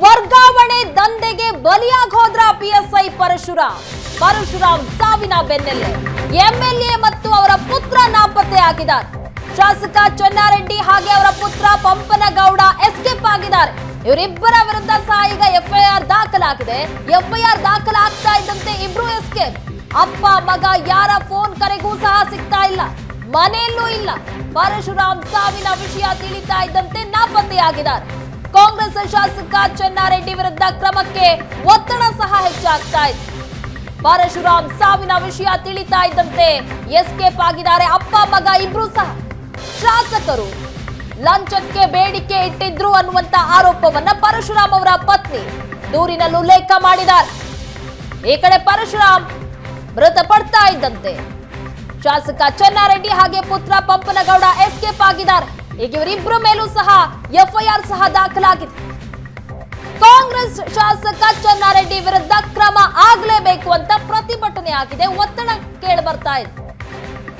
ವರ್ಗಾವಣೆ ದಂಧೆಗೆ ಬಲಿಯಾಗಿ ಹೋದ್ರ ಪಿಎಸ್ಐ ಪರಶುರಾಮ್? ಪರಶುರಾಮ್ ಸಾವಿನ ಬೆನ್ನಲ್ಲೇ. ಎಂಎಲ್ಎ ಮತ್ತು ಅವರ ಪುತ್ರ ನಾಪತ್ತೆ ಆಗಿದ್ದಾರೆ. ಶಾಸಕ ಚೆನ್ನಾರೆಡ್ಡಿ ಹಾಗೆ ಅವರ ಪುತ್ರ ಪಂಪನಗೌಡ ಎಸ್ಕೇಪ್ ಆಗಿದ್ದಾರೆ. ಇವರಿಬ್ಬರ ವಿರುದ್ಧ ಸಹ ಈಗ ಎಫ್ಐಆರ್ ದಾಖಲಾಗಿದೆ. ಎಫ್ಐಆರ್ ದಾಖಲಾಗ್ತಾ ಇದ್ದಂತೆ ಇಬ್ರು ಎಸ್ಕೇಪ್ ಅಪ್ಪ, ಮಗ ಯಾರ ಫೋನ್ ಕರೆಗೂ ಸಹ ಸಿಗ್ತಾ ಇಲ್ಲ. ಮನೆಯಲ್ಲೂ ಇಲ್ಲ. ಪರಶುರಾಮ್ ಸಾವಿನ ವಿಷಯ ತಿಳಿತಾ ಇದ್ದಂತೆ ನಾಪತ್ತೆಯಾಗಿದ್ದಾರೆ. ಕಾಂಗ್ರೆಸ್ ಶಾಸಕ ಚೆನ್ನಾರೆಡ್ಡಿ ವಿರುದ್ಧ ಕ್ರಮಕ್ಕೆ ಒತ್ತಡ ಸಹ ಹೆಚ್ಚಾಗ್ತಾ ಇದೆ ಪರಶುರಾಮ್ ಸಾವಿನ ವಿಷಯ ತಿಳಿತಾ ಇದ್ದಂತೆ ಎಸ್ಕೇಪ್ ಆಗಿದ್ದಾರೆ. ಅಪ್ಪ, ಮಗ ಇಬ್ರು ಸಹ ಶಾಸಕರು. ಲಂಚಕ್ಕೆ ಬೇಡಿಕೆ ಇಟ್ಟಿದ್ರು ಅನ್ನುವಂತ ಆರೋಪವನ್ನ ಪರಶುರಾಮ್ ಅವರ ಪತ್ನಿ ದೂರಿನಲ್ಲಿ ಉಲ್ಲೇಖ ಮಾಡಿದ್ದಾರೆ. ಈ ಕಡೆ ಪರಶುರಾಮ್ ಮೃತಪಡ್ತಾ ಇದ್ದಂತೆ. ಶಾಸಕ ಚೆನ್ನಾರೆಡ್ಡಿ ಹಾಗೆ ಪುತ್ರ ಪಂಪನಗೌಡ ಎಸ್ಕೇಪ್ ಆಗಿದ್ದಾರೆ. ಈಗ ಇವರಿಬ್ಬರ ಮೇಲೂ ಸಹ ಎಫ್ಐಆರ್ ಸಹ ದಾಖಲಾಗಿದೆ. ಕಾಂಗ್ರೆಸ್ ಶಾಸಕ ಚನ್ನಾರೆಡ್ಡಿ ವಿರುದ್ಧ ಕ್ರಮ ಆಗಲೇಬೇಕು ಅಂತ ಪ್ರತಿಭಟನೆ ಆಗಿದೆ. ಒತ್ತಡ ಕೇಳಿ ಬರ್ತಾ ಇದೆ.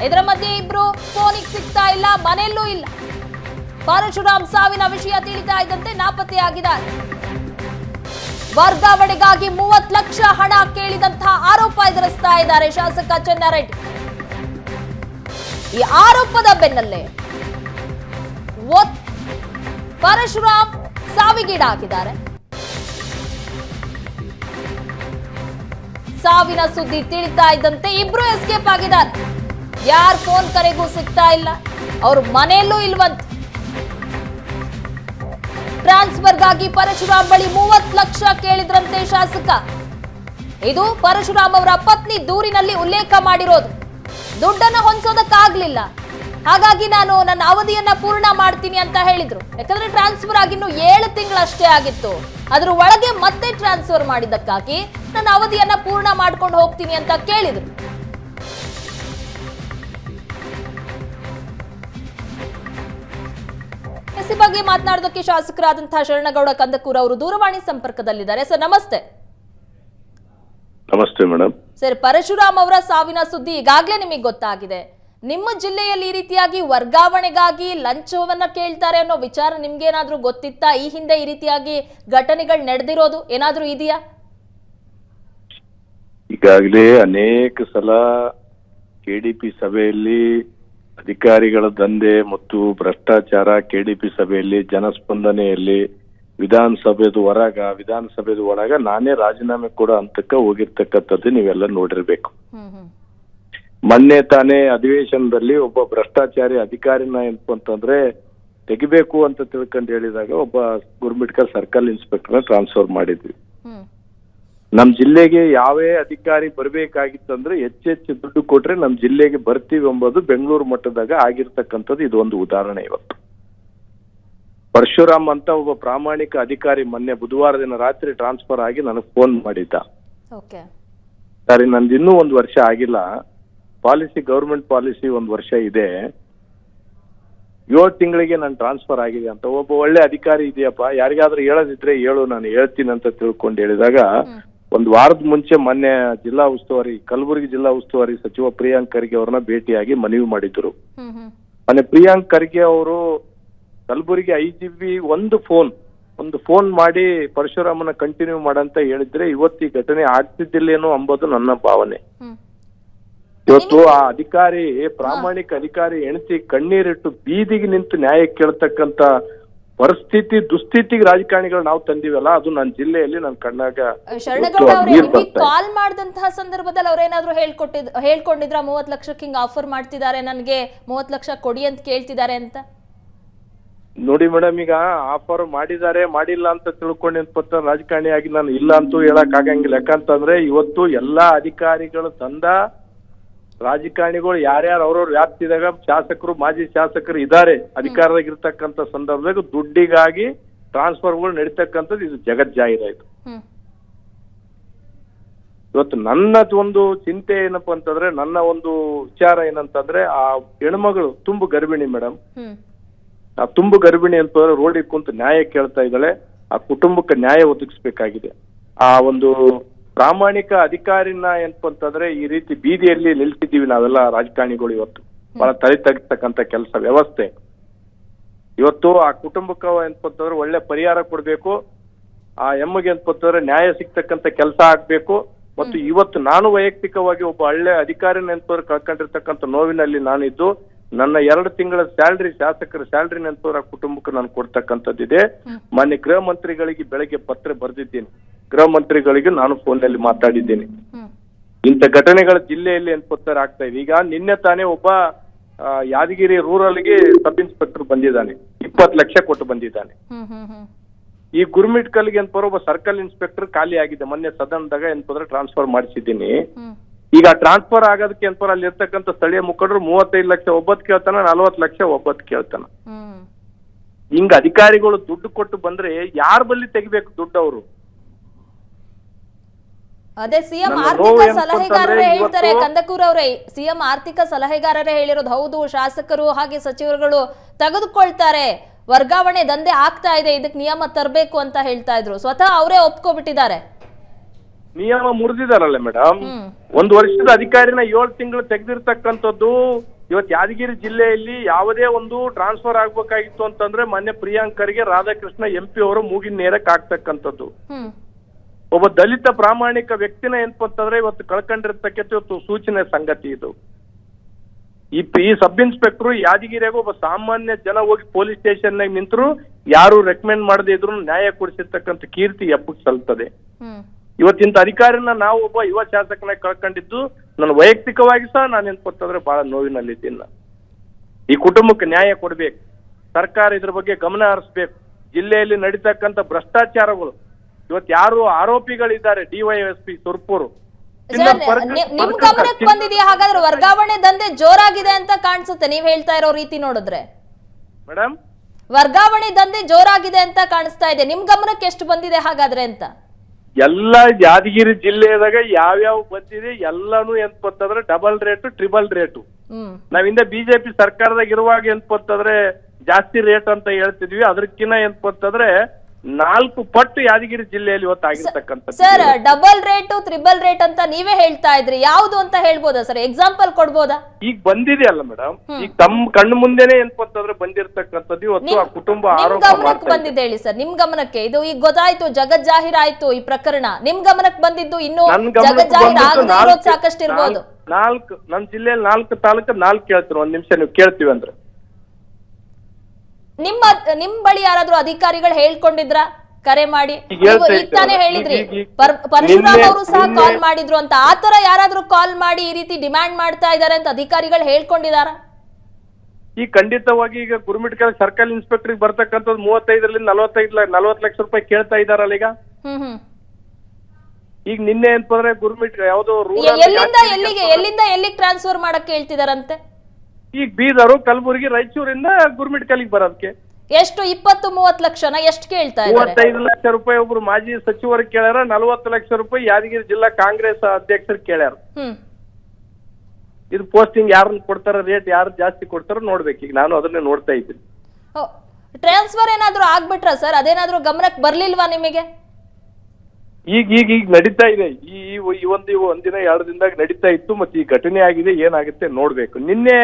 ಇದರ ಮಧ್ಯೆ ಇಬ್ರು ಫೋನಿಗೆ ಸಿಗ್ತಾ ಇಲ್ಲ, ಮನೆಯಲ್ಲೂ ಇಲ್ಲ. ಪರಶುರಾಮ್ ಸಾವಿನ ವಿಷಯ ತಿಳಿತಾ ಇದ್ದಂತೆ ನಾಪತ್ತೆಯಾಗಿದ್ದಾರೆ. ವರ್ಗಾವಣೆಗಾಗಿ ಮೂವತ್ತು ಲಕ್ಷ ಹಣ ಕೇಳಿದಂತಹ ಆರೋಪ ಎದುರಿಸ್ತಾ ಇದ್ದಾರೆ ಶಾಸಕ ಚನ್ನಾರೆಡ್ಡಿ. ಈ ಆರೋಪದ ಬೆನ್ನಲ್ಲೇ ಪರಶುರಾಮ್ ಸಾವಿಗೀಡಾಗಿದ್ದಾರೆ. ಸಾವಿನ ಸುದ್ದಿ ತಿಳಿತಾ ಇದ್ದಂತೆ ಇಬ್ರು ಎಸ್ಕೇಪ್ ಆಗಿದ್ದಾರೆ. ಯಾರ್ ಫೋನ್ ಕರೆಗೂ ಸಿಗ್ತಾ ಇಲ್ಲ. ಅವ್ರ ಮನೆಯಲ್ಲೂ ಇಲ್ವಂತ. ಟ್ರಾನ್ಸ್ಫರ್ಗಾಗಿ ಪರಶುರಾಮ್ ಬಳಿ ಮೂವತ್ತು ಲಕ್ಷ ಕೇಳಿದ್ರಂತೆ ಶಾಸಕ. ಇದು ಪರಶುರಾಮ್ ಅವರ ಪತ್ನಿ ದೂರಿನಲ್ಲಿ ಉಲ್ಲೇಖ ಮಾಡಿರೋದು. ದುಡ್ಡನ್ನ ಹೊಂದಿಸೋದಕ್ಕಾಗ್ಲಿಲ್ಲ. ಹಾಗಾಗಿ ನಾನು ನನ್ನ ಅವಧಿಯನ್ನ ಪೂರ್ಣ ಮಾಡ್ತೀನಿ ಅಂತ ಹೇಳಿದ್ರು. ಯಾಕಂದ್ರೆ ಟ್ರಾನ್ಸ್ಫರ್ ಆಗಿ ಇನ್ನು ಏಳು ತಿಂಗಳಷ್ಟೇ ಆಗಿತ್ತು. ಅದ್ರ ಒಳಗೆ ಮತ್ತೆ ಟ್ರಾನ್ಸ್ಫರ್ ಮಾಡಿದ್ದಕ್ಕಾಗಿ ನನ್ನ ಅವಧಿಯನ್ನ ಪೂರ್ಣ ಮಾಡ್ಕೊಂಡು ಹೋಗ್ತೀನಿ ಅಂತ ಕೇಳಿದ್ರು. ಎಸ್ ಬಗ್ಗೆ ಮಾತನಾಡೋದಕ್ಕೆ ಶಾಸಕರಾದಂತಹ ಶರಣಗೌಡ ಕಂದಕೂರ್ ಅವರು ದೂರವಾಣಿ ಸಂಪರ್ಕದಲ್ಲಿದ್ದಾರೆ. ಸರ್ ನಮಸ್ತೆ. ನಮಸ್ತೆ ಮೇಡಮ್ ಸರ್ ಪರಶುರಾಮ್ ಅವರ ಸಾವಿನ ಸುದ್ದಿ ಈಗಾಗಲೇ ನಿಮಗೆ ಗೊತ್ತಾಗಿದೆ. ನಿಮ್ಮ ಜಿಲ್ಲೆಯಲ್ಲಿ ಈ ರೀತಿಯಾಗಿ ವರ್ಗಾವಣೆಗಾಗಿ ಲಂಚವನ್ನ ಕೇಳ್ತಾರೆ ಅನ್ನೋ ವಿಚಾರ ನಿಮ್ಗೇನಾದ್ರೂ ಗೊತ್ತಿತ್ತಾ? ಈ ಹಿಂದೆ ಈ ರೀತಿಯಾಗಿ ಘಟನೆಗಳು ನಡೆದಿರೋದು ಏನಾದ್ರೂ ಇದೆಯಾ? ಈಗಾಗಲೇ ಅನೇಕ ಸಲ ಕೆಡಿಪಿ ಸಭೆಯಲ್ಲಿ ಅಧಿಕಾರಿಗಳ ದಂಧೆ ಮತ್ತು ಭ್ರಷ್ಟಾಚಾರ ಕೆಡಿಪಿ ಸಭೆಯಲ್ಲಿ ಜನಸ್ಪಂದನೆಯಲ್ಲಿ ವಿಧಾನಸಭೆದು ಹೊರಗ ವಿಧಾನಸಭೆದು ಒಳಗ ನಾನೇ ರಾಜೀನಾಮೆ ಕೊಡೋ ಹಂತಕ್ಕೆ ಹೋಗಿರ್ತಕ್ಕಂಥದ್ದು ನೀವೆಲ್ಲ ನೋಡಿರ್ಬೇಕು. ಮೊನ್ನೆ ತಾನೇ ಅಧಿವೇಶನದಲ್ಲಿ ಒಬ್ಬ ಭ್ರಷ್ಟಾಚಾರಿ ಅಧಿಕಾರಿನ ಏನಪ್ಪ ಅಂತಂದ್ರೆ ತೆಗಿಬೇಕು ಅಂತ ತಿಳ್ಕೊಂಡು ಹೇಳಿದಾಗ ಒಬ್ಬ ಗುರುಮಿಟ್ಕರ್ ಸರ್ಕಲ್ ಇನ್ಸ್ಪೆಕ್ಟರ್ನ ಟ್ರಾನ್ಸ್ಫರ್ ಮಾಡಿದ್ವಿ. ನಮ್ ಜಿಲ್ಲೆಗೆ ಯಾವೇ ಅಧಿಕಾರಿ ಬರ್ಬೇಕಾಗಿತ್ತಂದ್ರೆ ಹೆಚ್ಚೆಚ್ಚು ದುಡ್ಡು ಕೊಟ್ರೆ ನಮ್ ಜಿಲ್ಲೆಗೆ ಬರ್ತೀವಿ ಎಂಬುದು ಬೆಂಗಳೂರು ಮಟ್ಟದಾಗ ಆಗಿರ್ತಕ್ಕಂಥದ್ದು ಇದೊಂದು ಉದಾಹರಣೆ ಇವತ್ತು. ಪರಶುರಾಮ್ ಅಂತ ಒಬ್ಬ ಪ್ರಾಮಾಣಿಕ ಅಧಿಕಾರಿ ಮೊನ್ನೆ ಬುಧವಾರ ದಿನ ರಾತ್ರಿ ಟ್ರಾನ್ಸ್ಫರ್ ಆಗಿ ನನಗೆ ಫೋನ್ ಮಾಡಿದ್ದ. ಸರಿ ನಂದು ಇನ್ನೂ ಒಂದು ವರ್ಷ ಆಗಿಲ್ಲ. ಪಾಲಿಸಿ ಗೌರ್ಮೆಂಟ್ ಪಾಲಿಸಿ ಒಂದು ವರ್ಷ ಇದೆ. ಏಳು ತಿಂಗಳಿಗೆ ನಾನು ಟ್ರಾನ್ಸ್ಫರ್ ಆಗಿದೆ ಅಂತ. ಒಬ್ಬ ಒಳ್ಳೆ ಅಧಿಕಾರಿ ಇದೆಯಪ್ಪ. ಯಾರಿಗಾದ್ರೂ ಹೇಳೋದಿದ್ರೆ ಹೇಳು ನಾನು ಹೇಳ್ತೀನಿ ಅಂತ ತಿಳ್ಕೊಂಡು ಹೇಳಿದಾಗ ಒಂದು ವಾರದ ಮುಂಚೆ ಮೊನ್ನೆ ಜಿಲ್ಲಾ ಉಸ್ತುವಾರಿ ಕಲಬುರಗಿ ಜಿಲ್ಲಾ ಉಸ್ತುವಾರಿ ಸಚಿವ ಪ್ರಿಯಾಂಕ್ ಖರ್ಗೆ ಅವ್ರನ್ನ ಭೇಟಿಯಾಗಿ ಮನವಿ ಮಾಡಿದ್ರು. ಮೊನ್ನೆ ಪ್ರಿಯಾಂಕ್ ಖರ್ಗೆ ಅವರು ಕಲಬುರಗಿ ಐ ಜಿ ಬಿ ಒಂದು ಫೋನ್ ಒಂದು ಫೋನ್ ಮಾಡಿ ಪರಶುರಾಮನ ಕಂಟಿನ್ಯೂ ಮಾಡಂತ ಹೇಳಿದ್ರೆ ಇವತ್ತು ಈ ಘಟನೆ ಆಗ್ತಿದ್ದಿಲ್ಲೇನೋ ಅಂಬೋದು ನನ್ನ ಭಾವನೆ. ಇವತ್ತು ಆ ಅಧಿಕಾರಿ ಪ್ರಾಮಾಣಿಕ ಅಧಿಕಾರಿ ಎಣಸಿ ಕಣ್ಣೀರಿಟ್ಟು ಬೀದಿಗೆ ನಿಂತು ನ್ಯಾಯ ಕೇಳ್ತಕ್ಕಂತ ಪರಿಸ್ಥಿತಿ ದುಸ್ಥಿತಿಗೆ ರಾಜಕಾರಣಿಗಳು ನಾವು ತಂದಿವಲ್ಲ ಅದು ನನ್ನ ಜಿಲ್ಲೆಯಲ್ಲಿ ನನ್ನ ಕಣ್ಣಾಗ. ಕಾಲ್ ಮಾಡಿದಂತಹ ಸಂದರ್ಭದಲ್ಲಿ ಅವ್ರೇನಾದ್ರೂ ಹೇಳ್ಕೊಟ್ಟಿದ್ ಹೇಳ್ಕೊಂಡಿದ್ರ ಮೂವತ್ ಲಕ್ಷಕ್ಕೆ ಹಿಂಗ್ ಆಫರ್ ಮಾಡ್ತಿದ್ದಾರೆ ನನಗೆ ಮೂವತ್ ಲಕ್ಷ ಕೊಡಿ ಅಂತ ಕೇಳ್ತಿದ್ದಾರೆ ಅಂತ? ನೋಡಿ ಮೇಡಮ್ ಈಗ ಆಫರ್ ಮಾಡಿದ್ದಾರೆ ಮಾಡಿಲ್ಲ ಅಂತ ತಿಳ್ಕೊಂಡು ಪತ್ರ ರಾಜಕಾರಣಿಯಾಗಿ ನಾನು ಇಲ್ಲ ಅಂತೂ ಹೇಳಕ್ ಆಗಂಗಿಲ್ಲ. ಯಾಕಂತಂದ್ರೆ ಇವತ್ತು ಎಲ್ಲಾ ಅಧಿಕಾರಿಗಳು ತಂದ ರಾಜಕಾರಣಿಗಳು ಯಾರ್ಯಾರು ಅವ್ರವ್ರ ವ್ಯಾಪ್ತಿದಾಗ ಶಾಸಕರು ಮಾಜಿ ಶಾಸಕರು ಇದ್ದಾರೆ ಅಧಿಕಾರದಾಗ ಇರ್ತಕ್ಕಂಥ ಸಂದರ್ಭದಾಗ ದುಡ್ಡಿಗಾಗಿ ಟ್ರಾನ್ಸ್ಫರ್ಗಳು ನಡೀತಕ್ಕಂಥದ್ದು ಇದು ಜಗತ್ ಇದು. ಇವತ್ತು ನನ್ನ ಒಂದು ಚಿಂತೆ ಏನಪ್ಪಾ ಅಂತಂದ್ರೆ ನನ್ನ ಒಂದು ವಿಚಾರ ಏನಂತಂದ್ರೆ ಆ ಹೆಣ್ಮಗಳು ತುಂಬು ಗರ್ಭಿಣಿ ಮೇಡಮ್ ಆ ತುಂಬು ಗರ್ಭಿಣಿ ಅಂತಂದ್ರೆ ರೋಡಿಗೆ ಕುಂತು ನ್ಯಾಯ ಕೇಳ್ತಾ ಇದ್ದಾಳೆ. ಆ ಕುಟುಂಬಕ್ಕೆ ನ್ಯಾಯ ಒದಗಿಸ್ಬೇಕಾಗಿದೆ. ಆ ಒಂದು ಪ್ರಾಮಾಣಿಕ ಅಧಿಕಾರಿನ ಏನಪ್ಪ ಅಂತಂದ್ರೆ ಈ ರೀತಿ ಬೀದಿಯಲ್ಲಿ ನಿಲ್ಸಿದ್ದೀವಿ ನಾವೆಲ್ಲ ರಾಜಕಾರಣಿಗಳು ಇವತ್ತು. ಬಹಳ ತಲೆ ತಗ್ತಕ್ಕಂತ ಕೆಲಸ ವ್ಯವಸ್ಥೆ. ಇವತ್ತು ಆ ಕುಟುಂಬಕ್ಕ ಏನಪ್ಪ ಅಂತಂದ್ರೆ ಒಳ್ಳೆ ಪರಿಹಾರ ಕೊಡ್ಬೇಕು. ಆ ಎಮ್ಮಗೆ ಅಂತಂದ್ರೆ ನ್ಯಾಯ ಸಿಗ್ತಕ್ಕಂತ ಕೆಲಸ ಆಗ್ಬೇಕು. ಮತ್ತು ಇವತ್ತು ನಾನು ವೈಯಕ್ತಿಕವಾಗಿ ಒಬ್ಬ ಒಳ್ಳೆ ಅಧಿಕಾರಿ ನೆನಪವ್ರು ಕಳ್ಕೊಂಡಿರ್ತಕ್ಕಂಥ ನೋವಿನಲ್ಲಿ ನಾನಿದ್ದು ನನ್ನ ಎರಡು ತಿಂಗಳ ಸ್ಯಾಲ್ರಿ ಶಾಸಕರ ಸ್ಯಾಲ್ರಿ ನೆನಪವ್ರ ಕುಟುಂಬಕ್ಕೆ ನಾನು ಕೊಡ್ತಕ್ಕಂಥದ್ದಿದೆ. ಮಾನ್ಯ ಗೃಹ ಮಂತ್ರಿಗಳಿಗೆ ಬೆಳಗ್ಗೆ ಪತ್ರ ಬರೆದಿದ್ದೀನಿ. ಗೃಹ ಮಂತ್ರಿಗಳಿಗೆ ನಾನು ಫೋನ್ನಲ್ಲಿ ಮಾತಾಡಿದ್ದೀನಿ. ಇಂಥ ಘಟನೆಗಳ ಜಿಲ್ಲೆಯಲ್ಲಿ ಅನ್ಪತ್ತರ ಆಗ್ತಾ ಇದೆ? ಈಗ ನಿನ್ನೆ ತಾನೇ ಒಬ್ಬ ಯಾದಗಿರಿ ಯಾದಗಿರಿ ರೂರಲ್ಗೆ ಸಬ್ ಇನ್ಸ್ಪೆಕ್ಟರ್ ಬಂದಿದ್ದಾನೆ. ಇಪ್ಪತ್ತು ಲಕ್ಷ ಕೊಟ್ಟು ಬಂದಿದ್ದಾನೆ. ಈ ಗುರ್ಮಿಟ್ ಹ್ಮ್. ಈ ಗುರುಮಿಟ್ಕಲ್ಗೆ ಏನ್ಪರ ಒಬ್ಬ ಸರ್ಕಲ್ ಇನ್ಸ್ಪೆಕ್ಟರ್ ಖಾಲಿ ಆಗಿದೆ. ಮೊನ್ನೆ ಸದನದಾಗ ಏನ್ಪಂದ್ರೆ ಟ್ರಾನ್ಸ್ಫರ್ ಮಾಡಿಸಿದ್ದೀನಿ. ಈಗ ಟ್ರಾನ್ಸ್ಫರ್ ಆಗೋದಕ್ಕೆ ಏನ್ಪರ ಅಲ್ಲಿ ಇರ್ತಕ್ಕಂಥ ಸ್ಥಳೀಯ ಮುಖಂಡರು ಮೂವತ್ತೈದು ಲಕ್ಷ ಒಬ್ಬತ್ ಕೇಳ್ತಾನ ನಲವತ್ತು ಲಕ್ಷ ಒಬ್ಬತ್ ಕೇಳ್ತಾನ. ಹಿಂಗ ಅಧಿಕಾರಿಗಳು ದುಡ್ಡು ಕೊಟ್ಟು ಬಂದ್ರೆ ಯಾರ ಬಲ್ಲಿ ತೆಗಿಬೇಕು ದುಡ್ಡು ಅವರು ಅದೇ ಸಿಎಂ ಆರ್ಥಿಕ ಸಲಹೆಗಾರರೇ ಹೇಳ್ತಾರೆ ಕಂದಕೂರ್ ಅವರೇ ಸಿಎಂ ಆರ್ಥಿಕ ಸಲಹೆಗಾರರೇ ಹೇಳಿರೋದು ಹೌದು ಶಾಸಕರು ಹಾಗೆ ಸಚಿವರುಗಳು ತೆಗೆದುಕೊಳ್ತಾರೆ. ವರ್ಗಾವಣೆ ದಂಧೆ ಆಗ್ತಾ ಇದೆ ಇದಕ್ಕೆ ನಿಯಮ ತರಬೇಕು ಅಂತ ಹೇಳ್ತಾ ಇದ್ರು. ಸ್ವತಃ ಅವರೇ ಒಪ್ಕೊಬಿಟ್ಟಿದ್ದಾರೆ. ನಿಯಮ ಮುರಿದಿದಾರಲ್ಲ ಮೇಡಮ್ ಒಂದು ವರ್ಷದ ಅಧಿಕಾರಿನ ಏಳು ತಿಂಗಳು ತೆಗೆದಿರ್ತಕ್ಕಂಥದ್ದು ಇವತ್ತು ಯಾದಗಿರಿ ಜಿಲ್ಲೆಯಲ್ಲಿ ಯಾವುದೇ ಒಂದು ಟ್ರಾನ್ಸ್ಫರ್ ಆಗ್ಬೇಕಾಗಿತ್ತು ಅಂತಂದ್ರೆ ಮೊನ್ನೆ ಪ್ರಿಯಾಂಕರ್ಗೆ ರಾಧಾಕೃಷ್ಣ ಎಂ ಪಿ ಅವರು ಮೂಗಿನ ನೇರಕ್ಕೆ ಆಗ್ತಕ್ಕಂಥದ್ದು ಒಬ್ಬ ದಲಿತ ಪ್ರಾಮಾಣಿಕ ವ್ಯಕ್ತಿನ ಏನಪ್ಪ ಅಂತಂದ್ರೆ ಇವತ್ತು ಕಳ್ಕೊಂಡಿರ್ತಕ್ಕಂಥ ಇವತ್ತು ಸೂಚನೆ ಸಂಗತಿ ಇದು. ಈ ಪಿ- ಈ ಸಬ್ ಇನ್ಸ್ಪೆಕ್ಟರ್ ಯಾದಗಿರಿಯಾಗ ಒಬ್ಬ ಸಾಮಾನ್ಯ ಜನ ಹೋಗಿ ಪೊಲೀಸ್ ಸ್ಟೇಷನ್ ನಾಗ ನಿಂತರು ಯಾರು ರೆಕಮೆಂಡ್ ಮಾಡದೇ ಇದ್ರು ನ್ಯಾಯ ಕೊಡಿಸಿರ್ತಕ್ಕಂಥ ಕೀರ್ತಿ ಹಬ್ಬಕ್ಕೆ ಸಲ್ತದೆ. ಇವತ್ತಿಂತ ಅಧಿಕಾರಿನ ನಾವು ಒಬ್ಬ ಯುವ ಶಾಸಕನ ಕಳ್ಕೊಂಡಿದ್ದು ನನ್ನ ವೈಯಕ್ತಿಕವಾಗಿ ಸಹ ನಾನು ಏನ್ಪತ್ತಂದ್ರೆ ಬಹಳ ನೋವಿನಲ್ಲಿದ್ದೀನಿ. ಈ ಕುಟುಂಬಕ್ಕೆ ನ್ಯಾಯ ಕೊಡ್ಬೇಕು. ಸರ್ಕಾರ ಇದ್ರ ಬಗ್ಗೆ ಗಮನ ಹರಿಸ್ಬೇಕು. ಜಿಲ್ಲೆಯಲ್ಲಿ ನಡೀತಕ್ಕಂಥ ಭ್ರಷ್ಟಾಚಾರಗಳು ಇವತ್ತು ಯಾರು ಆರೋಪಿಗಳಿದ್ದಾರೆ ಡಿವೈಎಸ್ಪಿ ಸುರ್ಪುರು? ನಿಮ್ ಗಮನಕ್ಕೆ ಬಂದಿದೆಯಾ ಹಾಗಾದ್ರೆ ವರ್ಗಾವಣೆ ದಂಧೆ ಜೋರಾಗಿದೆ ಅಂತ ಕಾಣಿಸುತ್ತೆ. ನೀವ್ ಹೇಳ್ತಾ ಇರೋ ರೀತಿ ನೋಡಿದ್ರೆ. ಮೇಡಮ್ ವರ್ಗಾವಣೆ ದಂಧೆ ಜೋರಾಗಿದೆ ಅಂತ ಕಾಣಿಸ್ತಾ ಇದೆ. ನಿಮ್ ಗಮನಕ್ಕೆ ಎಷ್ಟು ಬಂದಿದೆ ಹಾಗಾದ್ರೆ ಅಂತ? ಎಲ್ಲ ಯಾದಗಿರಿ ಜಿಲ್ಲೆದಾಗ ಯಾವ್ಯಾವ ಬಂದಿದೆ ಎಲ್ಲಾನು ಏನ್ಪತ್ತಂದ್ರೆ ಡಬಲ್ ರೇಟು ಟ್ರಿಬಲ್ ರೇಟು. ನಾವಿಂದ ಬಿಜೆಪಿ ಸರ್ಕಾರದಾಗ ಇರುವಾಗ ಏನ್ಪತ್ತಂದ್ರೆ ಜಾಸ್ತಿ ರೇಟ್ ಅಂತ ಹೇಳ್ತಿದ್ವಿ. ಅದಕ್ಕಿಂತ ಏನ್ಪತ್ತಂದ್ರೆ ನಾಲ್ಕು ಪಟ್ಟು ಯಾದಗಿರಿ ಜಿಲ್ಲೆಯಲ್ಲಿ ಇವತ್ತು sir double rate triple rate ಅಂತ ನೀವೇ ಹೇಳ್ತಾ ಇದ್ರಿ. ಯಾವುದು ಅಂತ ಹೇಳ್ಬೋದಾ ಸರ್? ಎಕ್ಸಾಂಪಲ್ ಕೊಡ್ಬೋದಾ? ಈಗ ಬಂದಿದೆ ಅಲ್ಲ ಮೇಡಮ್ ಈಗ ತಮ್ಮ ಕಣ್ಣು ಮುಂದೆನೆ ಏನ್ಪತ್ತಂದ್ರೆ ಬಂದಿರ್ತಕ್ಕಂಥದ್ದು ಇವತ್ತು ಆ ಕುಟುಂಬ ಗಮನಕ್ಕೆ ಬಂದಿದೆ ಹೇಳಿ ಸರ್ ನಿಮ್ ಗಮನಕ್ಕೆ. ಇದು ಈಗ ಗೊತ್ತಾಯ್ತು ಜಗತ್ ಜಾಹೀರಾಯ್ತು ಈ ಪ್ರಕರಣ. ನಿಮ್ ಗಮನಕ್ಕೆ ಬಂದಿದ್ದು ಇನ್ನು ನನ್ ಜಗತ್ ಜಾಹೀರ್ ಸಾಕಷ್ಟು ಇರ್ಬೋದು ನಾಲ್ಕು- ನಾಲ್ಕು ನಮ್ ಜಿಲ್ಲೆಯಲ್ಲಿ ನಾಲ್ಕು ತಾಲೂಕು ನಾಲ್ಕು ಕೇಳ್ತೀರ ಒಂದ್ ನಿಮಿಷ ನೀವು ಕೇಳ್ತೀವಿ ಅಂದ್ರೆ. ನಿಮ್ಮ ನಿಮ್ ಬಳಿ ಯಾರಾದ್ರೂ ಅಧಿಕಾರಿಗಳು ಹೇಳ್ಕೊಂಡಿದ್ರ? ಕರೆ ಮಾಡಿ. ಇತ್ತಾನೆ ನೀವು ಈಗ ತಾನೇ ಹೇಳಿದ್ರಿ. ಪರಶುರಾಮ್ ಅವರು ಸಹ ಕಾಲ್ ಮಾಡಿದ್ರು ಅಂತ. ಆತರ ಯಾರಾದ್ರೂ ಕಾಲ್ ಮಾಡಿ ಈ ರೀತಿ ಡಿಮ್ಯಾಂಡ್ ಮಾಡ್ತಾ ಇದಾರೆ ಅಂತ ಅಧಿಕಾರಿಗಳು ಹೇಳ್ಕೊಂಡಿದಾರ? ಈ ಖಂಡಿತವಾಗಿ ಈಗ ಗುರುಮಿಟ್ಕಲ್ ಸರ್ಕಲ್ ಇನ್ಸ್ಪೆಕ್ಟರ್ ಬರ್ತಕ್ಕಂಥದ್ದು ಮೂವತ್ತೈದರಿಂದ ನಲವತ್ತೈದು ನಲವತ್ತು ಲಕ್ಷ ರೂಪಾಯಿ ಕೇಳ್ತಾ ಇದಾರಲ್ಲ ಈಗ? ಈಗ ನಿನ್ನೆ ಏನಂತಂದ್ರೆ ಗುರುಮಿಟ್ ಯಾವ್ದೋ ಎಲ್ಲಿಂದ ಎಲ್ಲಿಗೆ ಎಲ್ಲಿಂದ ಎಲ್ಲಿಗೆ ಟ್ರಾನ್ಸ್ಫರ್ ಮಾಡಕ್ ಹೇಳ್ತಿದಾರಂತೆ? ಈಗ ಬೀದರು ಕಲಬುರಗಿ ರಾಯಚೂರಿಂದ ಗುರ್ಮಿಟ್ಕಲ್ಲಿಗೆ ಬರೋದಕ್ಕೆ ಎಷ್ಟು? ಇಪ್ಪತ್ತು ಮೂವತ್ತು ಲಕ್ಷನ? ಎಷ್ಟು ಕೇಳ್ತಾ ಇದಾರೆ ಮೂವತ್ತೈದು ಲಕ್ಷ ರೂಪಾಯಿ ಒಬ್ರು ಮಾಜಿ ಸಚಿವರು ಕೇಳ್ಯಾರ ನಲವತ್ತು ಲಕ್ಷ ರೂಪಾಯಿ ಯಾದಗಿರಿ ಜಿಲ್ಲಾ ಕಾಂಗ್ರೆಸ್ ಅಧ್ಯಕ್ಷರು ಕೇಳ್ಯಾರ. ಹ್ಮ್. ಇದು ಪೋಸ್ಟಿಂಗ್ ಯಾರನ್ನ ಕೊಡ್ತಾರ ರೇಟ್ ಯಾರು ಜಾಸ್ತಿ ಕೊಡ್ತಾರ ನೋಡ್ಬೇಕು. ಈಗ ನಾನು ಅದನ್ನೇ ನೋಡ್ತಾ ಇದ್ದೀನಿ. ಟ್ರಾನ್ಸ್ಫರ್ ಏನಾದ್ರೂ ಆಗ್ಬಿಟ್ರ ಸರ್? ಅದೇನಾದ್ರೂ ಗಮನಕ್ಕೆ ಬರ್ಲಿಲ್ವಾ ನಿಮಗೆ? ಈಗ ಈಗ ಈಗ ನಡೀತಾ ಇದೆ. ಈ ಈ- ಈ ಒಂದು ಒಂದಿನ ಎರಡು ದಿನದಾಗ ನಡೀತಾ ಇತ್ತು ಮತ್ತೆ ಈ ಘಟನೆ ಆಗಿದೆ ಏನಾಗುತ್ತೆ ನೋಡ್ಬೇಕು. ನಿನ್ನೆ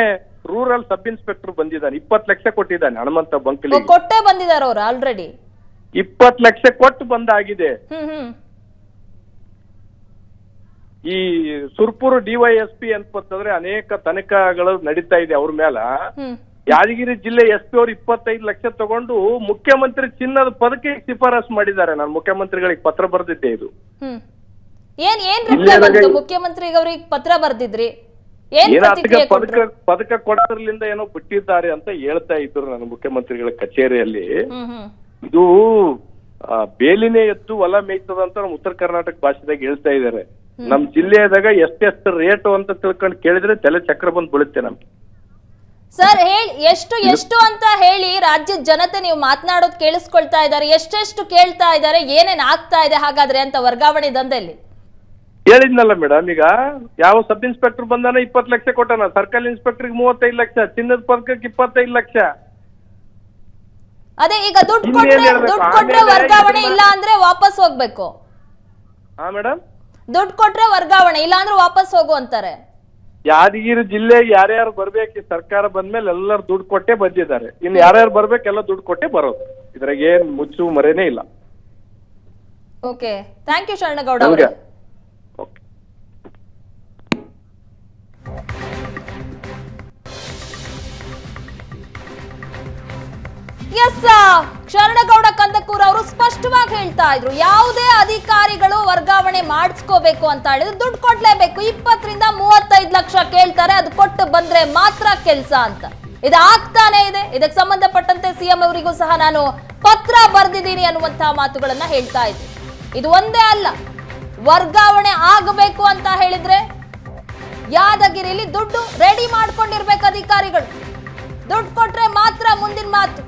ರೂರಲ್ ಸಬ್ ಇನ್ಸ್ಪೆಕ್ಟರ್ ಬಂದಿದ್ದಾನೆ. ಇಪ್ಪತ್ ಲಕ್ಷ ಕೊಟ್ಟಿದ್ದಾನೆ ಹನುಮಂತ ಬಂಕಲಿ. ಕೊಟ್ಟೆ ಬಂದಿದ್ದಾರೆ ಅವರು ಆಲ್ರೆಡಿ ಇಪ್ಪತ್ ಲಕ್ಷ ಕೊಟ್ಟು ಬಂದಾಗಿದೆ. ಈ ಸುರ್ಪುರ್ ಡಿವೈಎಸ್ಪಿ ಅಂತಂದ್ರೆ ಅನೇಕ ತನಿಖಾಗಳು ನಡೀತಾ ಇದೆ ಅವ್ರ ಮೇಲ ಯಾದಗಿರಿ ಜಿಲ್ಲೆ ಎಸ್ ಪಿ ಅವ್ರು ಇಪ್ಪತ್ತೈದು ಲಕ್ಷ ತಗೊಂಡು ಮುಖ್ಯಮಂತ್ರಿ ಚಿನ್ನದ ಪದಕ್ಕೆ ಶಿಫಾರಸ್ ಮಾಡಿದ್ದಾರೆ. ನಾನು ಮುಖ್ಯಮಂತ್ರಿಗಳಿಗೆ ಪತ್ರ ಬರೆದಿದ್ದೆ ಇದು. ಏನ್ ಏನ್ ಮುಖ್ಯಮಂತ್ರಿಗೆ ಅವ್ರಿಗೆ ಪತ್ರ ಬರ್ದಿದ್ರಿ? ಪದಕ ಪದಕ ಕೊಡೋದ್ರಲಿಂದ ಏನೋ ಬಿಟ್ಟಿದ್ದಾರೆ ಅಂತ ಹೇಳ್ತಾ ಇದ್ರು ನನ್ನ ಮುಖ್ಯಮಂತ್ರಿಗಳ ಕಚೇರಿಯಲ್ಲಿ. ಇದು ಬೇಲಿನೇ ಎದ್ದು ಹೊಲ ಮೇಯ್ತದ ಅಂತ ನಮ್ಮ ಉತ್ತರ ಕರ್ನಾಟಕ ಭಾಷೆದಾಗ ಹೇಳ್ತಾ ಇದಾರೆ. ನಮ್ ಜಿಲ್ಲೆದಾಗ ಎಷ್ಟೆಷ್ಟು ರೇಟ್ ಅಂತ ತಿಳ್ಕೊಂಡು ಕೇಳಿದ್ರೆ ತಲೆ ಚಕ್ರ ಬಂದ್ ಬೀಳುತ್ತೆ ನಮ್ಗೆ. ಸರ್ ಹೇಳಿ ಎಷ್ಟು ಎಷ್ಟು ಅಂತ ಹೇಳಿ ರಾಜ್ಯದ ಜನತೆ ನೀವು ಮಾತನಾಡೋದು ಕೇಳಿಸ್ಕೊಳ್ತಾ ಇದ್ದಾರೆ ಎಷ್ಟೆಷ್ಟು ಕೇಳ್ತಾ ಇದ್ದಾರೆ ಏನೇನ್ ಆಗ್ತಾ ಇದೆ ಹಾಗಾದ್ರೆ ಅಂತ ವರ್ಗಾವಣೆ ದಂಧೆಯಲ್ಲಿ? ಹೇಳಿದ್ನಲ್ಲ ಮೇಡಮ್ ಈಗ ಯಾವ ಸಬ್ ಇನ್ಸ್ಪೆಕ್ಟರ್ ಬಂದಾನ ಇಪ್ಪತ್ತು ಲಕ್ಷ ಕೊಟ್ಟಾನ ಸರ್ಕಲ್ ಇನ್ಸ್ಪೆಕ್ಟರ್ಗೆ ಮೂವತ್ತೈದು ಲಕ್ಷ ಚಿನ್ನದ ಪದಕಕ್ಕೆ ಇಪ್ಪತ್ತೈದು ಲಕ್ಷ. ಅದೇ ಈಗ ದುಡ್ಡು ಕೊಟ್ಟರೆ ಕೊಟ್ರೆ? ದುಡ್ಡು ಕೊಟ್ರೆ ವರ್ಗಾವಣೆ ಇಲ್ಲ ಅಂದ್ರೆ ವಾಪಸ್ ಹೋಗ್ಬೇಕು. ಹಾ ಮೇಡಮ್ ದುಡ್ಡು ಕೊಟ್ರೆ ವರ್ಗಾವಣೆ ಇಲ್ಲ ಅಂದ್ರೆ ವಾಪಸ್ ಹೋಗು ಅಂತಾರೆ. ಯಾದಗಿರಿ ಜಿಲ್ಲೆ ಯಾರ್ಯಾರು ಬರ್ಬೇಕು ಸರ್ಕಾರ ಬಂದ್ಮೇಲೆ ಎಲ್ಲರೂ ದುಡ್ಡು ಕೊಟ್ಟೆ ಬಂದಿದ್ದಾರೆ. ಇನ್ನು ಯಾರ್ಯಾರು ಬರ್ಬೇಕೆಲ್ಲ ದುಡ್ಡು ಕೊಟ್ಟೆ ಬರೋದು. ಇದ್ರಾಗ ಏನ್ ಮುಚ್ಚು ಮರೇನೇ ಇಲ್ಲ. ಓಕೆ ಥ್ಯಾಂಕ್ ಯು ಶರಣಗೌಡ ಅವರೇ. ಎಸ್ ಶರಣಗೌಡ ಕಂದಕೂರ್ ಅವರು ಸ್ಪಷ್ಟವಾಗಿ ಹೇಳ್ತಾ ಇದ್ರು, ಯಾವುದೇ ಅಧಿಕಾರಿಗಳು ವರ್ಗಾವಣೆ ಮಾಡಿಸ್ಕೋಬೇಕು ಅಂತ ಹೇಳಿದ್ರೆ ದುಡ್ಡು ಕೊಡ್ಲೇಬೇಕು. ಇಪ್ಪತ್ತರಿಂದ ಮೂವತ್ತೈದು ಲಕ್ಷ ಕೇಳ್ತಾರೆ, ಅದು ಕೊಟ್ಟು ಬಂದ್ರೆ ಮಾತ್ರ ಕೆಲಸ ಅಂತ. ಇದಾಗ್ತಾನೆ ಇದೆ. ಇದಕ್ಕೆ ಸಂಬಂಧಪಟ್ಟಂತೆ ಸಿಎಂ ಅವರಿಗೂ ಸಹ ನಾನು ಪತ್ರ ಬರೆದಿದ್ದೀನಿ ಅನ್ನುವಂತಹ ಮಾತುಗಳನ್ನ ಹೇಳ್ತಾ ಇದ್ದೆ ಇದು ಒಂದೇ ಅಲ್ಲ. ವರ್ಗಾವಣೆ ಆಗಬೇಕು ಅಂತ ಹೇಳಿದ್ರೆ ಯಾದಗಿರಿಲಿ ದುಡ್ಡು ರೆಡಿ ಮಾಡ್ಕೊಂಡಿರ್ಬೇಕು ಅಧಿಕಾರಿಗಳು. ದುಡ್ಡು ಕೊಟ್ರೆ ಮಾತ್ರ ಮುಂದಿನ ಮಾತು.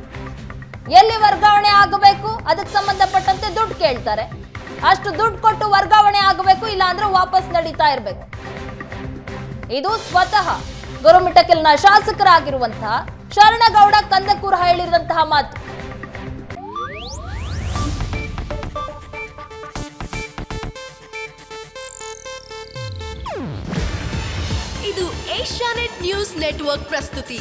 ಎಲ್ಲಿ ವರ್ಗಾವಣೆ ಆಗಬೇಕು? ಅದಕ್ಕೆ ಸಂಬಂಧಪಟ್ಟಂತೆ ದುಡ್ಡು ಕೇಳ್ತಾರೆ. ಅಷ್ಟು ದುಡ್ಡು ಕೊಟ್ಟು ವರ್ಗಾವಣೆ ಆಗಬೇಕು ಇಲ್ಲ ಅಂದ್ರೆ ವಾಪಸ್ ನಡೀತಾ ಇರಬೇಕು. ಇದು ಸ್ವತಃ ಗುರುಮಿಟಕಲ್ನ ಶಾಸಕರಾಗಿರುವಂತಹ ಶರಣಗೌಡ ಕಂದಕೂರ್ ಹೇಳಿರುವಂತಹ ಮಾತು. ಇದು ಏಷ್ಯಾನೆಟ್ ನ್ಯೂಸ್ ನೆಟ್ವರ್ಕ್ ಪ್ರಸ್ತುತಿ.